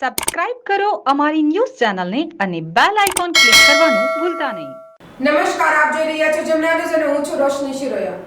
Subscribe કરો અમારી news ચેનલને અને બેલ આઇકોન ક્લિક કરવાનું ભૂલતા નહીં. નમસ્કાર, આપ જોઈ રહ્યા છો જમના ન્યૂઝ અને હું છું રોશની શિરોયા.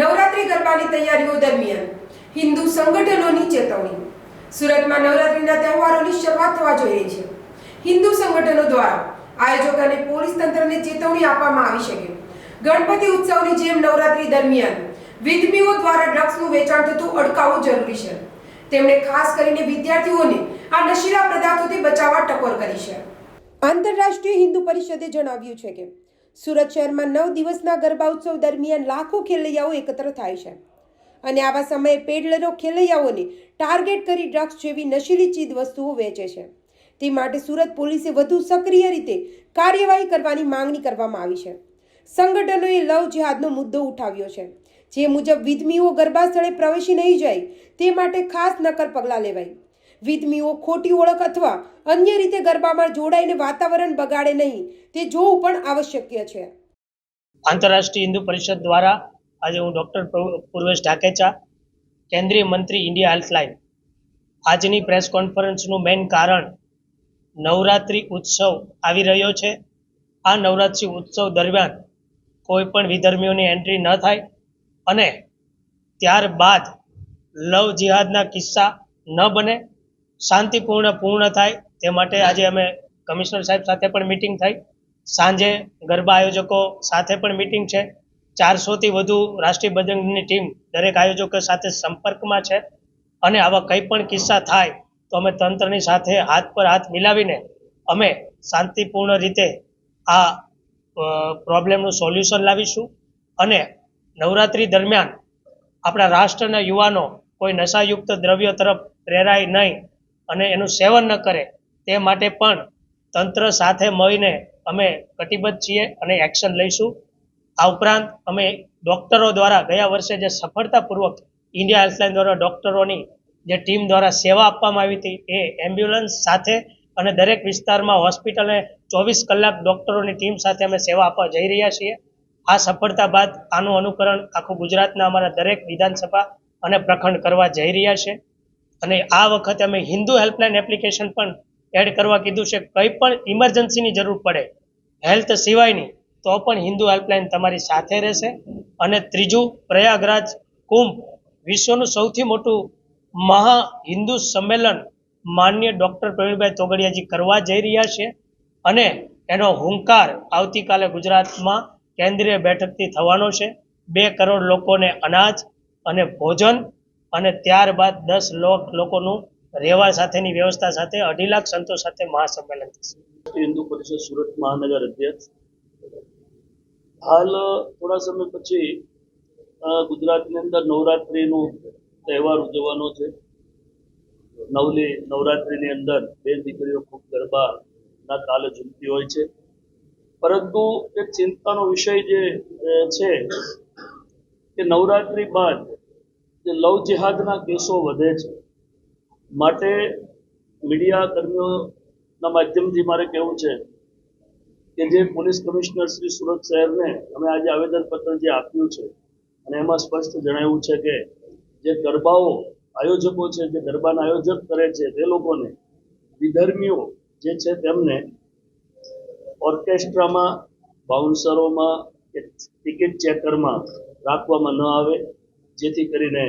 નવરાત્રી ગરબાની તૈયારીઓ દરમિયાન હિન્દુ સંગઠનોની ચેતવણી. સુરતમાં નવરાત્રીના તહેવારોની શરૂઆત થવા જઈ રહી છે. હિન્દુ સંગઠનો દ્વારા આયોજક અને પોલીસ તંત્રને ચેતવણી આપવામાં આવી શકે ગણપતિ ઉત્સવની જેમ નવરાત્રી દરમિયાન વિધમીઓ દ્વારા ડ્રગ્સનું વેચાણ થતું અટકાવવું જરૂરી છે. તેમણે ખાસ કરીને વિદ્યાર્થીઓને આ નશીલા પદાર્થોથી બચાવવા ટકોર કરી છે. આંતરરાષ્ટ્રીય હિન્દુ પરિષદે જણાવ્યું છે કે, સુરત શહેરમાં નવ દિવસના ગરબા ઉત્સવ દરમિયાન લાખો ખેલૈયાઓ એકત્ર થાય છે. અને આવા સમયે પેડલરો ખેલૈયાઓને ટાર્ગેટ કરી ડ્રગ્સ જેવી નશીલી ચીજ વસ્તુઓ વેચે છે. તે માટે સુરત પોલીસે વધુ સક્રિય રીતે કાર્યવાહી કરવાની માંગણી કરવામાં આવી છે. સંગઠનોએ લવ જિહાદનો મુદ્દો ઉઠાવ્યો છે. જે મુજબ વિધમીઓ ગરબા સ્થળે પ્રવેશી નહીં જાય, તે માટે ખાસ નકર પગલાં લેવાય. વિધમીઓ ખોટી ઓળખ અથવા અન્ય રીતે ગરબામાં જોડાઈને વાતાવરણ બગાડે નહીં, તે જોવું પણ આવશ્યક છે. આંતરરાષ્ટ્રીય હિન્દુ પરિષદ દ્વારા આજે હું ડૉક્ટર પૂર્વેશ ઢાકેચા, કેન્દ્રીય મંત્રી ઇન્ડિયા હેલ્પલાઇન આજની પ્રેસ કોન્ફરન્સનું મેઇન કારણ નવરાત્રિ ઉત્સવ આવી રહ્યો છે. આ નવરાત્રિ ઉત્સવ દરમિયાન કોઈ પણ વિધર્મીઓની એન્ટ્રી ન થાય. અને ત્યારબાદ લવ જિહાદના કિસ્સા ન બને, શાંતિપૂર્ણ પૂર્ણ થાય, તે માટે આજે અમે કમિશનર સાહેબ સાથે પણ મિટિંગ થઈ. સાંજે ગરબા આયોજકો સાથે પણ મિટિંગ છે. ચારસોથી વધુ રાષ્ટ્રીય બજરંગની ટીમ દરેક આયોજકો સાથે સંપર્કમાં છે. અને આવા કંઈ પણ કિસ્સા થાય, તો અમે તંત્રની સાથે હાથ પર હાથ મિલાવીને અમે શાંતિપૂર્ણ રીતે આ પ્રોબ્લેમનું સોલ્યુશન લાવીશું. અને નવરાત્રિ દરમિયાન આપણા રાષ્ટ્રના યુવાનો કોઈ નશાયુક્ત દ્રવ્યો તરફ પ્રેરાય નહીં અને એનું સેવન ન કરે તે માટે પણ તંત્ર સાથે મળીને અમે કટિબદ્ધ છીએ અને એક્શન લઈશું. આ ઉપરાંત અમે ડૉક્ટરો દ્વારા ગયા વર્ષે જે સફળતાપૂર્વક ઇન્ડિયા હેલ્થલાઇન દ્વારા ડૉક્ટરોની જે ટીમ દ્વારા સેવા આપવામાં આવી હતી એ એમ્બ્યુલન્સ સાથે અને દરેક વિસ્તારમાં હોસ્પિટલે ચોવીસ કલાક ડૉક્ટરોની ટીમ સાથે અમે સેવા આપવા જઈ રહ્યા છીએ. આ સફળતા બાદ આનું અનુકરણ આખું ગુજરાતના અમારા દરેક વિધાનસભા અને પ્રખંડ કરવા જઈ રહ્યા છે. અને આ વખતે અમે હિન્દુ હેલ્પલાઇન એપ્લિકેશન પણ એડ કરવા કીધું છે. કંઈ પણ ઇમરજન્સીની જરૂર પડે હેલ્થ સિવાયની, તો પણ હિન્દુ હેલ્પલાઇન તમારી સાથે રહેશે. અને ત્રીજું, પ્રયાગરાજ કુંભ વિશ્વનું સૌથી મોટું મહા હિન્દુ સંમેલન માન્ય ડૉક્ટર પ્રવીણભાઈ તોગડિયાજી કરવા જઈ રહ્યા છે. અને એનો હુંકાર આવતીકાલે ગુજરાતમાં કેન્દ્રીય બેઠકથી થવાનો છે. બે કરોડ લોકોને અનાજ અને ભોજન અને ત્યારબાદ દસ લાખ લોકોનું રહેવા સાથેની વ્યવસ્થા સાથે અઢી લાખ સંતો સાથે મહાસંમેલન થશે. હિન્દુ પરિષદ સુરત મહાનગર અધ્યક્ષ. હાલ થોડા સમય પછી ગુજરાતની અંદર નવરાત્રિનું તહેવાર ઉજવવાનો છે. નવલી, નવરાત્રિની અંદર બે દીકરીઓ ખૂબ ગરબાના તાલે ઝૂમતી હોય છે. પરંતુ એક ચિંતાનો વિષય જે છે કે નવરાત્રિ બાદ જે લવ જિહાદના કેસો વધે છે, માટે મીડિયા કર્મીઓના માધ્યમથી મારે કહેવું છે કે જે પોલીસ કમિશનર શ્રી સુરત શહેરને અમે આજે આવેદનપત્ર જે આપ્યું છે અને એમાં સ્પષ્ટ જણાવ્યું છે કે જે ગરબાઓ આયોજકો છે, જે ગરબાના આયોજક કરે છે તે લોકોને વિધર્મીઓ જે છે તેમને ઓર્કેસ્ટ્રામાં, બાઉન્સરોમાં કે ટિકિટ ચેકરમાં રાખવામાં ન આવે, જેથી કરીને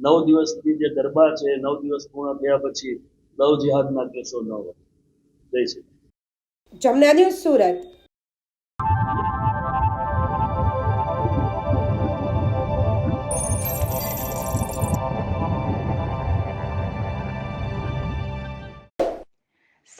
નવ દિવસની જે ગરબા છે, નવ દિવસ પૂર્ણ થયા પછી લવ જિહાદના કેસો ન હોય જય શ્રી જમના સુરત.